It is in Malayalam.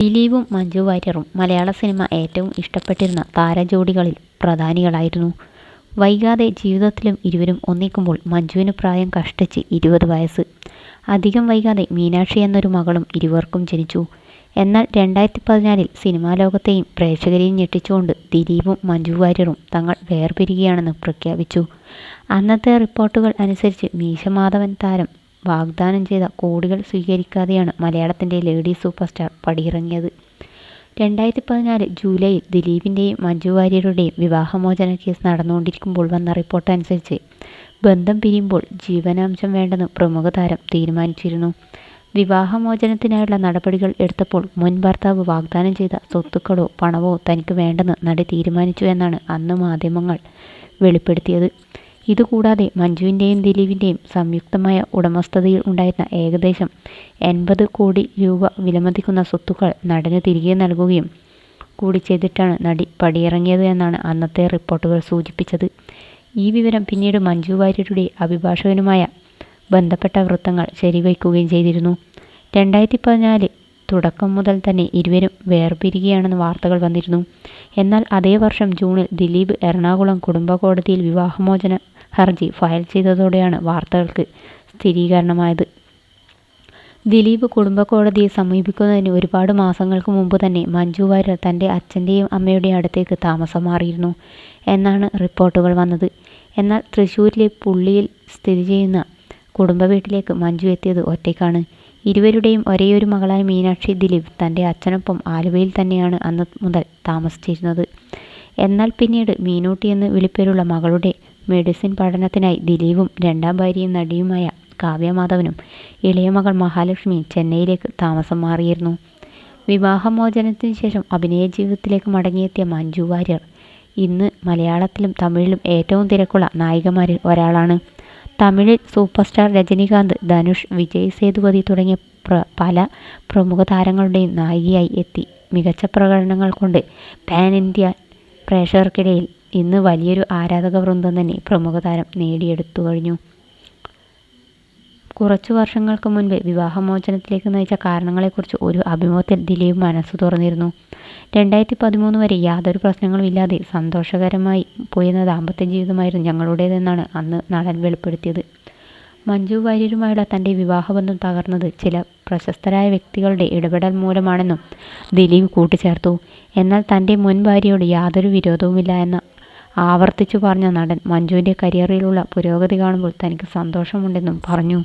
ദിലീപും മഞ്ജു വാര്യറും മലയാള സിനിമ ഏറ്റവും ഇഷ്ടപ്പെട്ടിരുന്ന താരജോഡികളിൽ പ്രധാനികളായിരുന്നു. വൈകാതെ ജീവിതത്തിലും ഇരുവരും ഒന്നിക്കുമ്പോൾ മഞ്ജുവിന് പ്രായം കഷ്ടിച്ച് ഇരുപത് വയസ്സ്. അധികം വൈകാതെ മീനാക്ഷി എന്നൊരു മകളും ഇരുവർക്കും ജനിച്ചു. എന്നാൽ രണ്ടായിരത്തി പതിനാലിൽ സിനിമാ ലോകത്തെയും പ്രേക്ഷകരെയും ഞെട്ടിച്ചുകൊണ്ട് ദിലീപും മഞ്ജു വാര്യറും തങ്ങൾ വേർപിരിയുകയാണെന്ന് പ്രഖ്യാപിച്ചു. അന്നത്തെ റിപ്പോർട്ടുകൾ അനുസരിച്ച് മീശമാധവൻ താരം വാഗ്ദാനം ചെയ്ത കോടികൾ സ്വീകരിക്കാതെയാണ് മലയാളത്തിന്റെ ലേഡി സൂപ്പർ സ്റ്റാർ പടിയിറങ്ങിയത്. രണ്ടായിരത്തി പതിനാല് ജൂലൈയിൽ ദിലീപിന്റെയും മഞ്ജു വാര്യരുടെയും വിവാഹമോചന കേസ് നടന്നുകൊണ്ടിരിക്കുമ്പോൾ വന്ന റിപ്പോർട്ട് അനുസരിച്ച് ബന്ധം പിരിയുമ്പോൾ ജീവനാംശം വേണ്ടെന്ന് പ്രമുഖ താരം തീരുമാനിച്ചിരുന്നു. വിവാഹമോചനത്തിനായുള്ള നടപടികൾ എടുത്തപ്പോൾ മുൻ ഭർത്താവ് വാഗ്ദാനം ചെയ്ത സ്വത്തുക്കളോ പണമോ തനിക്ക് വേണ്ടെന്ന് നടി തീരുമാനിച്ചു എന്നാണ് അന്ന് മാധ്യമങ്ങൾ വെളിപ്പെടുത്തിയത്. ഇതുകൂടാതെ മഞ്ജുവിന്റെയും ദിലീപിന്റെയും സംയുക്തമായ ഉടമസ്ഥതയിൽ ഉണ്ടായിരുന്ന ഏകദേശം എൺപത് കോടി രൂപ വിലമതിക്കുന്ന സ്വത്തുക്കൾ നടന് തിരികെ നൽകുകയും കൂടി ചെയ്തിട്ടാണ് നടി പടിയിറങ്ങിയത് എന്നാണ് അന്നത്തെ റിപ്പോർട്ടുകൾ സൂചിപ്പിച്ചത്. ഈ വിവരം പിന്നീട് മഞ്ജു വാര്യരുടെ അഭിഭാഷകനുമായ ബന്ധപ്പെട്ട വൃത്തങ്ങൾ ശരിവയ്ക്കുകയും ചെയ്തിരുന്നു. രണ്ടായിരത്തി പതിനാല് തുടക്കം മുതൽ തന്നെ ഇരുവരും വേർപിരിയുകയാണെന്ന് വാർത്തകൾ വന്നിരുന്നു. എന്നാൽ അതേ വർഷം ജൂണിൽ ദിലീപ് എറണാകുളം കുടുംബ കോടതിയിൽ വിവാഹമോചന ഹർജി ഫയൽ ചെയ്തതോടെയാണ് വാർത്തകൾക്ക് സ്ഥിരീകരണമായത്. ദിലീപ് കുടുംബ കോടതിയെ സമീപിക്കുന്നതിന് ഒരുപാട് മാസങ്ങൾക്ക് മുമ്പ് തന്നെ മഞ്ജു വാര്യർ തന്റെ അച്ഛന്റെയും അമ്മയുടെയും അടുത്തേക്ക് താമസം മാറിയിരുന്നു എന്നാണ് റിപ്പോർട്ടുകൾ വന്നത്. എന്നാൽ തൃശ്ശൂരിലെ പുള്ളിയിൽ സ്ഥിതി ചെയ്യുന്ന കുടുംബ വീട്ടിലേക്ക് മഞ്ജു എത്തിയത് ഒറ്റയ്ക്കാണ്. ഇരുവരുടെയും ഒരേയൊരു മകളായ മീനാക്ഷി ദിലീപ് തന്റെ അച്ഛനൊപ്പം ആലുവയിൽ തന്നെയാണ് അന്ന് മുതൽ താമസിച്ചിരുന്നത്. എന്നാൽ പിന്നീട് മീനൂട്ടി എന്ന് വിളിപ്പേരുള്ള മകളുടെ മെഡിസിൻ പഠനത്തിനായി ദിലീപും രണ്ടാം ഭാര്യയും നടിയുമായ കാവ്യമാധവനും ഇളയ മകൾ മഹാലക്ഷ്മിയും ചെന്നൈയിലേക്ക് താമസം മാറിയിരുന്നു. വിവാഹമോചനത്തിന് ശേഷം അഭിനയ ജീവിതത്തിലേക്ക് മടങ്ങിയെത്തിയ മഞ്ജു വാര്യർ ഇന്ന് മലയാളത്തിലും തമിഴിലും ഏറ്റവും തിരക്കുള്ള നായികമാരിൽ ഒരാളാണ്. തമിഴിൽ സൂപ്പർ സ്റ്റാർ രജനികാന്ത്, ധനുഷ്, വിജയ് സേതുപതി തുടങ്ങിയ പല പ്രമുഖ താരങ്ങളുടെയും നായികയായി എത്തി മികച്ച പ്രകടനങ്ങൾ കൊണ്ട് പാൻ ഇന്ത്യ പ്രേക്ഷകർക്കിടയിൽ ഇന്ന് വലിയൊരു ആരാധക വൃന്ദം തന്നെ പ്രമുഖ താരം നേടിയെടുത്തു കഴിഞ്ഞു. കുറച്ചു വർഷങ്ങൾക്ക് മുൻപ് വിവാഹമോചനത്തിലേക്ക് നയിച്ച കാരണങ്ങളെക്കുറിച്ച് ഒരു അഭിമുഖത്തിൽ ദിലീപ് മനസ്സ് തുറന്നിരുന്നു. രണ്ടായിരത്തി പതിമൂന്ന് വരെ യാതൊരു പ്രശ്നങ്ങളും ഇല്ലാതെ സന്തോഷകരമായി പോയിരുന്ന ദാമ്പത്യ ജീവിതമായിരുന്നു ഞങ്ങളുടേതെന്നാണ് അന്ന് നടൻ വെളിപ്പെടുത്തിയത്. മഞ്ജു വാര്യരുമായുള്ള തന്റെ വിവാഹബന്ധം തകർന്നത് ചില പ്രശസ്തരായ വ്യക്തികളുടെ ഇടപെടൽ മൂലമാണെന്നും ദിലീപ് കൂട്ടിച്ചേർത്തു. എന്നാൽ തന്റെ മുൻ ഭാര്യയോട് യാതൊരു വിരോധവുമില്ല എന്ന് ആവർത്തിച്ചു പറഞ്ഞ നടൻ മഞ്ജുവിന്റെ കരിയറിലുള്ള പുരോഗതി കാണുമ്പോൾ തനിക്ക് സന്തോഷമുണ്ടെന്നും പറഞ്ഞു.